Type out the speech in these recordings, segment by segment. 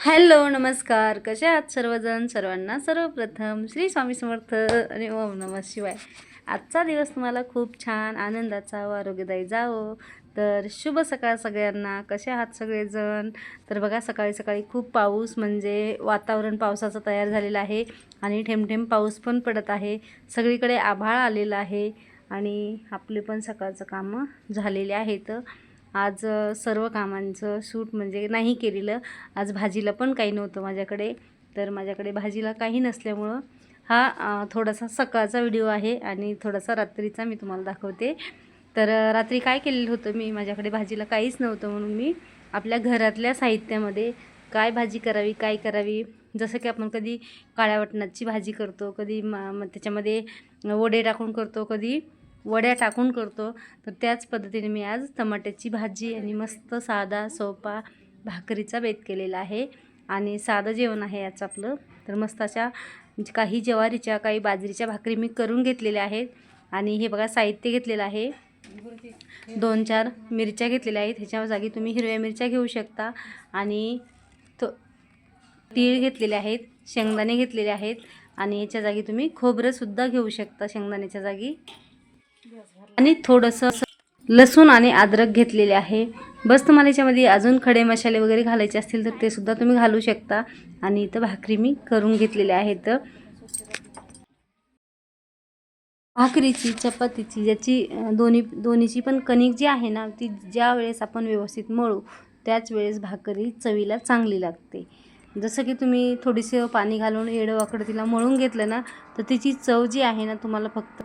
Hello नमस्कार. कसे आहात सर्वजण? सर्वांना सर्वप्रथम श्री स्वामी समर्थ आणि ओम नमः शिवाय. आजचा दिवस तुम्हाला खूप छान आनंदाचा व आरोग्यदायी जावो. तर शुभ सकाळ सगळ्यांना. कसे आहात सगळेजण? तर बघा सकाळी सकाळी खूप पाऊस म्हणजे वातावरण पावसाचं तयार झालेलं आहे आणि ठेमठेम पाऊस पण पडत आहे. सगळीकडे आभाळ आलेलं आहे आणि आपले पण सकाळचं कामं झालेले आहेत. आज सर्व कामांचं सूट म्हणजे नाही केलेलं. आज भाजीला पण काही नव्हतं माझ्याकडे. तर माझ्याकडे भाजीला काही नसल्यामुळं हा थोडासा सकाळचा व्हिडिओ आहे आणि थोडासा रात्रीचा मी तुम्हाला दाखवते. तर रात्री काय केलेलं होतं मी माझ्याकडे भाजीला काहीच नव्हतं म्हणून मी आपल्या घरातल्या साहित्यामध्ये काय भाजी करावी काय करावी जसं की आपण कधी काळ्या वटणाची भाजी करतो कधी म म- त्याच्यामध्ये वडे टाकून करतो कधी वड्या टाकून करतो. तर त्याच पद्धतीने मी आज टमाट्याची भाजी आणि मस्त साधा सोपा भाकरीचा बेत केलेला आहे. आणि साधं जेवण आहे याचं आपलं. तर मस्त अशा काही ज्वारीच्या काही बाजरीच्या भाकरी मी करून घेतलेल्या आहेत. आणि हे बघा साहित्य घेतलेलं आहे. दोन चार मिरच्या घेतलेल्या आहेत. ह्याच्या जागी तुम्ही हिरव्या मिरच्या घेऊ शकता. आणि तो तीळ घेतलेले आहेत शेंगदाणे घेतलेले आहेत. आणि याच्या जागी तुम्ही खोबरंसुद्धा घेऊ शकता शेंगदाण्याच्या जागी. आणि थोडंसं लसूण आणि अद्रक घेतलेले आहे. बस तुम्हाला याच्यामध्ये अजून खडे मसाले वगैरे घालायचे असतील तर ते सुद्धा तुम्ही घालू शकता. आणि इथं भाकरी मी करून घेतलेल्या आहेत. भाकरीची चपातीची ज्याची दोन्ही दोन्हीची पण कणिक जी आहे ना ती ज्या वेळेस आपण व्यवस्थित मळू त्याच वेळेस भाकरी चवीला चांगली लागते. जसं की तुम्ही थोडीसे पाणी घालून येडं वाकडं तिला मळून घेतलं ना तर तिची चव जी आहे ना तुम्हाला फक्त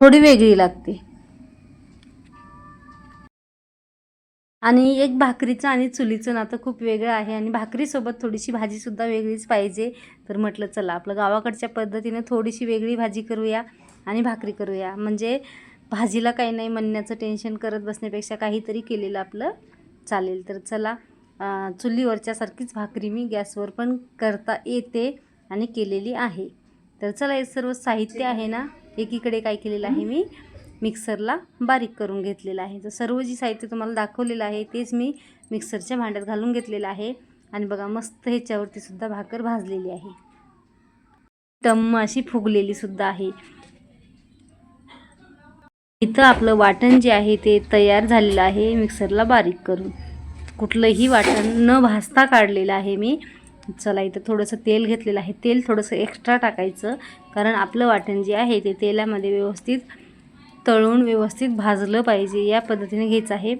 थोडी वेगळी लागते. आणि एक भाकरीचं आणि चुलीचं नातं खूप वेगळं आहे आणि भाकरीसोबत थोडीशी भाजीसुद्धा वेगळीच पाहिजे. तर म्हटलं चला आपलं गावाकडच्या पद्धतीनं थोडीशी वेगळी भाजी करूया आणि भाकरी करूया. म्हणजे भाजीला काही नाही म्हणण्याचं टेन्शन करत बसण्यापेक्षा काहीतरी केलेलं आपलं चालेल. तर चला चुलीवरच्यासारखीच भाकरी मी गॅसवर पण करता येते आणि केलेली आहे. तर चला हे सर्व साहित्य आहे ना? एकीकडे काय केलेलं आहे मी? मिक्सरला बारीक करून घेतलेलं आहे. तर सर्व जी साहित्य तुम्हाला दाखवलेलं आहे तेच मी मिक्सरच्या भांड्यात घालून घेतलेलं आहे. आणि बघा मस्त ह्याच्यावरती सुद्धा भाकर भाजलेली आहे. टम्म अशी फुगलेली सुद्धा आहे. इथं आपलं वाटण जे आहे ते तयार झालेलं आहे मिक्सरला बारीक करून. कुठलंही वाटण न भाजता काढलेलं आहे मी. चला इथं थोडंसं तेल घेतलेलं आहे. तेल थोडंसं एक्स्ट्रा टाकायचं. कारण आपलं वाटण जे आहे ते तेलामध्ये व्यवस्थित तळून व्यवस्थित भाजलं पाहिजे. या पद्धतीने घ्यायचं आहे.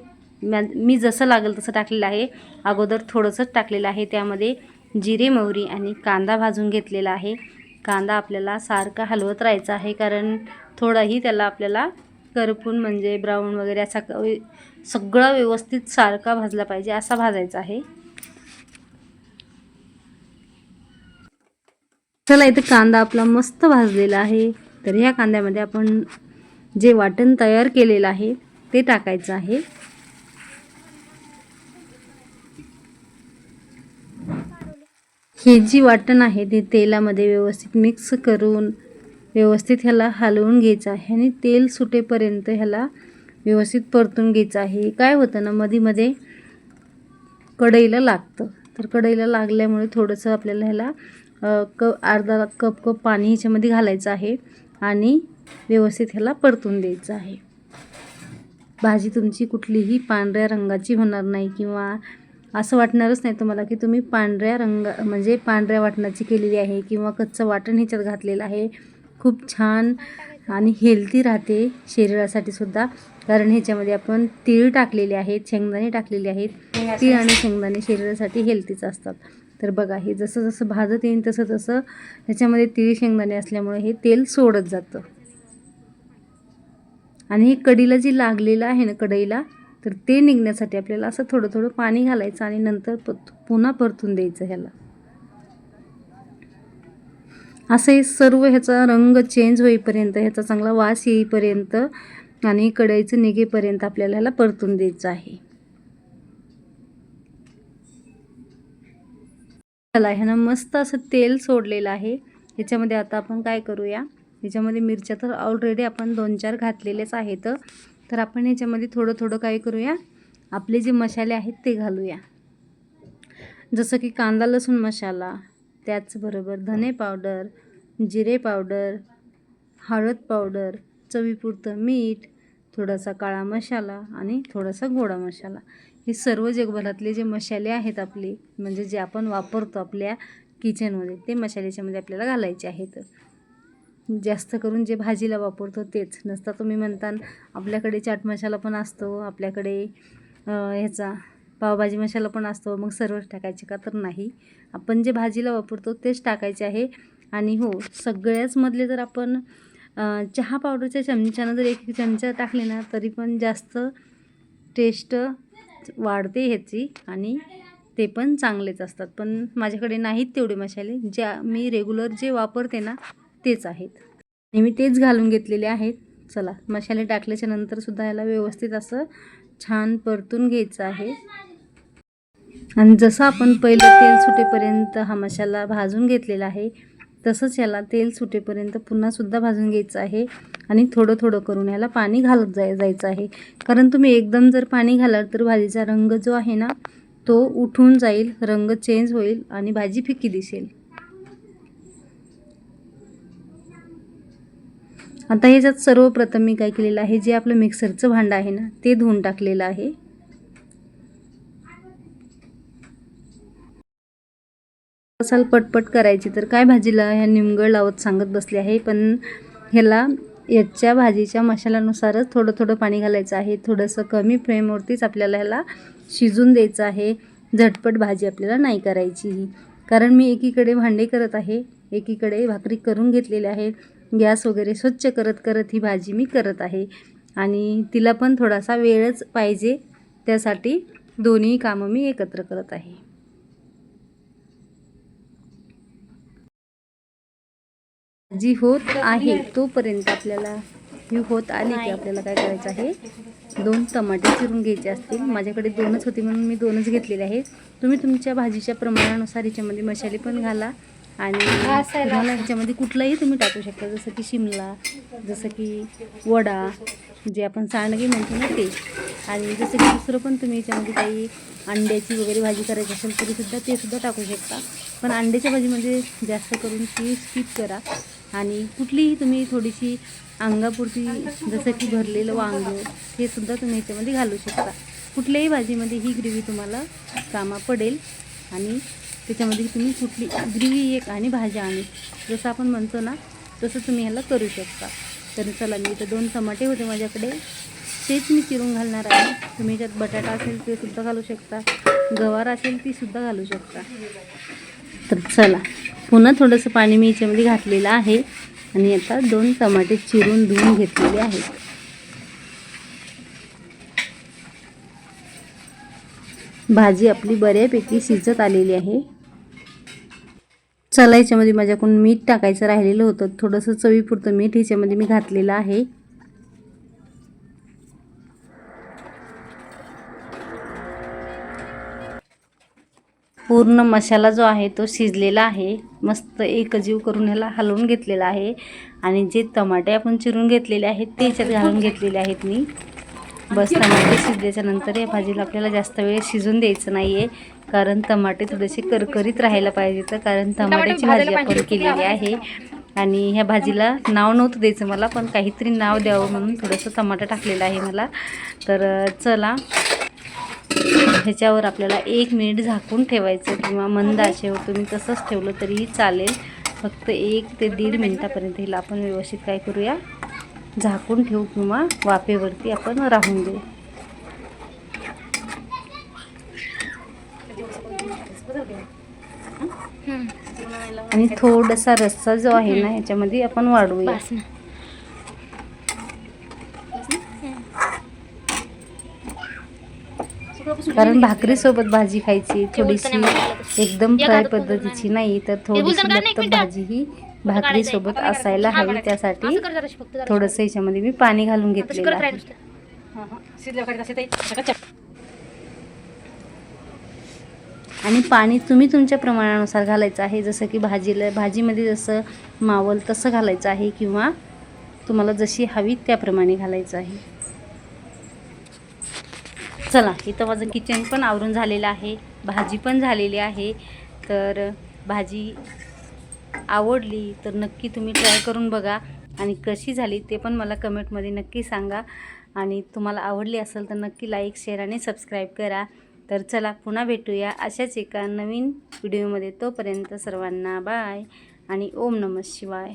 मी जसं लागेल तसं टाकलेलं आहे. अगोदर थोडंसंच टाकलेलं आहे. त्यामध्ये जिरे मोहरी आणि कांदा भाजून घेतलेला आहे. कांदा आपल्याला सारखा हलवत राहायचा आहे. कारण थोडाही त्याला आपल्याला करपून म्हणजे ब्राऊन वगैरे असा क- सगळा व्यवस्थित सारखा भाजला पाहिजे असा भाजायचा आहे. चला इथे कांदा आपला मस्त भाजलेला आहे. तर ह्या कांद्यामध्ये आपण जे वाटण तयार केलेलं आहे ते टाकायचं आहे. हे जी वाटण आहे ते तेलामध्ये व्यवस्थित मिक्स करून व्यवस्थित ह्याला हलवून घ्यायचं आहे आणि तेल सुटेपर्यंत ह्याला व्यवस्थित परतून घ्यायचं आहे. काय होतं ना मध्ये मध्ये कढईला लागतं. तर कढईला लागल्यामुळे थोडंसं आपल्याला ह्याला क अर्धा कप कप पाणी ह्याच्यामध्ये घालायचं आहे आणि व्यवस्थित ह्याला परतून द्यायचं आहे. भाजी तुमची कुठलीही पांढऱ्या रंगाची होणार नाही किंवा असं वाटणारच नाही तुम्हाला की तुम्ही पांढऱ्या रंगा म्हणजे पांढऱ्या वाटणाची केलेली आहे किंवा कच्चं वाटण ह्याच्यात घातलेलं आहे. खूप छान आणि हेल्दी राहते शरीरासाठी सुद्धा. कारण ह्याच्यामध्ये आपण तीळ टाकलेले आहेत शेंगदाणे टाकलेले आहेत. तीळ आणि शेंगदाणे शरीरासाठी हेल्दीच असतात. तर बघा हे जसं जसं भाजत येईल तसं तसं ह्याच्यामध्ये तिळी शेंगदाणे असल्यामुळे हे तेल सोडत जातं. आणि हे कडीला जे लागलेलं आहे ना कढईला तर ते निघण्यासाठी आपल्याला असं थोडं थोडं पाणी घालायचं आणि नंतर प पुन्हा परतून द्यायचं ह्याला. असं हे सर्व ह्याचा रंग चेंज होईपर्यंत ह्याचा चांगला वास येईपर्यंत आणि कढईचं निघेपर्यंत आपल्याला ह्याला परतून द्यायचं आहे. चला ह्यानं मस्त असं तेल सोडलेलं आहे. ह्याच्यामध्ये आता आपण काय करूया? ह्याच्यामध्ये मिरच्या तर ऑलरेडी आपण दोन चार घातलेलेच आहेत. तर आपण ह्याच्यामध्ये थोडं थोडं काय करूया? आपले जे मसाले आहेत ते घालूया. जसं की कांदा लसूण मसाला त्याचबरोबर धने पावडर जिरे पावडर हळद पावडर चवीपुरतं मीठ थोडासा काळा मसाला आणि थोडासा गोडा मसाला. हे सर्व जगभरातले जे मसाले आहेत आपले म्हणजे जे आपण वापरतो आपल्या किचनमध्ये ते मसाल्याच्यामध्ये आपल्याला घालायचे आहेत. जास्त करून जे भाजीला वापरतो तेच. नसता तुम्ही म्हणता आपल्याकडे चाट मसाला पण असतो आपल्याकडे ह्याचा पावभाजी मसाला पण असतो मग सर्वच टाकायचे का तर नाही. आपण जे भाजीला वापरतो तेच टाकायचे आहे. आणि हो सगळ्याचमधले जर आपण चहा पावडरच्या चमच्यानं जर एक चमचा टाकले ना तरी पण जास्त टेस्ट वाढते ह्याची आणि ते पण चांगलेच असतात. पण माझ्याकडे नाहीत तेवढे मसाले. ज्या मी रेग्युलर जे वापरते ना तेच आहेत. आणि मी तेच घालून घेतलेले आहेत. चला मसाले टाकल्याच्या नंतरसुद्धा याला व्यवस्थित असं छान परतून घ्यायचं आहे. आणि जसं आपण पहिलं तेल सुटेपर्यंत हा मसाला भाजून घेतलेला आहे तसंच याला तेल सुटेपर्यंत पुन्हा सुद्धा भाजून घ्यायचं आहे आणि थोडं थोडं करून याला पाणी घालत जाय जायचं आहे. कारण तुम्ही एकदम जर पाणी घालाल तर भाजीचा रंग जो आहे ना तो उठून जाईल रंग चेंज होईल आणि भाजी फिकी दिसेल. आता ह्याच्यात सर्वप्रथम मी काय केलेलं आहे जे आपलं मिक्सरचं भांडं आहे ना ते धुवून टाकलेलं आहे. असाल पटपट करायची. तर काय भाजीला ह्या निमगळ लावत सांगत बसले आहे. पण ह्याला याच्या भाजीच्या मसाल्यानुसारच थोडं थोडं पाणी घालायचं आहे. थोडंसं कमी फ्लेमवरतीच आपल्याला ह्याला शिजून द्यायचं आहे. झटपट भाजी आपल्याला नाही करायची. ही कारण मी एकीकडे भांडे करत आहे. एकीकडे भाकरी करून घेतलेली आहे गॅस वगैरे स्वच्छ करत करत ही भाजी मी करत आहे. आणि तिला पण थोडासा वेळच पाहिजे. त्यासाठी दोन्ही कामं मी एकत्र करत आहे. जी होत आहे तोपर्यंत आपल्याला ही होत आली की आपल्याला काय करायचं आहे? दोन टमाटे चिरून घ्यायचे असतील. माझ्याकडे दोनच होते म्हणून मी दोनच घेतलेले आहेत. तुम्ही तुमच्या भाजीच्या प्रमाणानुसार ह्याच्यामध्ये मसाले पण घाला. आणि तुम्हाला ह्याच्यामध्ये कुठलाही तुम्ही टाकू शकता जसं की शिमला जसं की वडा जे आपण सांडगे म्हणतो ना ते. आणि जसं की दुसरं पण तुम्ही याच्यामध्ये काही अंड्याची वगैरे भाजी करायची असेल तरीसुद्धा ते सुद्धा टाकू शकता. पण अंड्याच्या भाजीमध्ये जास्त करून ती स्किप करा. आणि कुठलीही तुम्ही थोडीशी अंगापुरती जसं की भरलेलं वांगं हे सुद्धा तुम्ही याच्यामध्ये घालू शकता. कुठल्याही भाजीमध्ये ही ग्रेव्ही तुम्हाला कामा पडेल. आणि त्याच्यामध्ये तुम्ही कुठली ग्रेव्ही एक आणि भाज्या आणि जसं आपण म्हणतो ना तसं तुम्ही ह्याला करू शकता. तर चला मी इथं दोन टमाटे होते माझ्याकडे. तेच मी चिरून घालणार आहे. तुम्ही ज्यात बटाटा असेल ते सुद्धा घालू शकता. गवार असेल ती सुद्धा घालू शकता. तर चला पुन्हा थोडंसं पाणी मी याच्यामध्ये घातलेलं आहे. आणि आता दोन टमाटे चिरून धुवून घेतलेले आहेत. भाजी आपली बऱ्यापैकी शिजत आलेली आहे. चला याच्यामध्ये माझ्याकडून मीठ टाकायचं राहिलेलं होतं. थोडंसं चवीपुरतं मीठ ह्याच्यामध्ये मी घातलेलं आहे. पूर्ण मसाला जो आहे तो शिजलेला आहे. मस्त एकजीव करून ह्याला हलवून घेतलेला आहे. आणि जे टमाटे आपण चिरून घेतलेले आहेत ते याच्यात घालून घेतलेले आहेत मी. बस टमाटे शिजल्याच्या नंतर या भाजीला आपल्याला जास्त वेळ शिजून द्यायचं नाही आहे कारण टमाटे थोडेसे करकरीत राहायला पाहिजे तर कारण टमाट्याची भाजी आपण केलेली आहे. आणि ह्या भाजीला नाव नव्हतं द्यायचं मला पण काहीतरी नाव द्यावं म्हणून थोडंसं टमाटर टाकलेलं आहे मला. तर चला. ह्याच्यावर आपल्याला एक मिनिट झाकून ठेवायचं किंवा मंद आचेवर तुम्ही तसंच ठेवलं तरीही चालेल. फक्त एक ते दीड मिनटापर्यंत हिला आपण व्यवस्थित काय करूया? झाकून ठेवू किंवा वाफेवरती आपण राहून देऊ. आणि थोडासा रस्सा जो आहे ना ह्याच्यामध्ये आपण वाढवूया. कारण भाकरीसोबत भाजी खायची थोडीशी एकदम फ्राय पद्धतीची नाही. तर थोडीशी भाजी ही भाकरीसोबत असायला हवी त्यासाठी. थोडंसं याच्यामध्ये मी पाणी घालून घेतलेलं आहे. आणि पाणी तुम्ही तुमच्या प्रमाणानुसार घालायचं आहे. जसं की भाजीला भाजीमध्ये जसं मावल तसं घालायचं आहे किंवा तुम्हाला जशी हवी त्याप्रमाणे घालायचं आहे. चला इथं माझं किचन पण आवरून झालेलं आहे. भाजी पण झालेली आहे. तर भाजी आवडली तर नक्की तुम्ही ट्राय करून बघा. आणि कशी झाली ते पण मला कमेंटमध्ये नक्की सांगा. आणि तुम्हाला आवडली असेल तर नक्की लाईक शेअर आणि सबस्क्राईब करा. तर चला पुन्हा भेटूया अशाच एका नवीन व्हिडिओमध्ये तोपर्यंत सर्वांना बाय आणि ओम नमः शिवाय.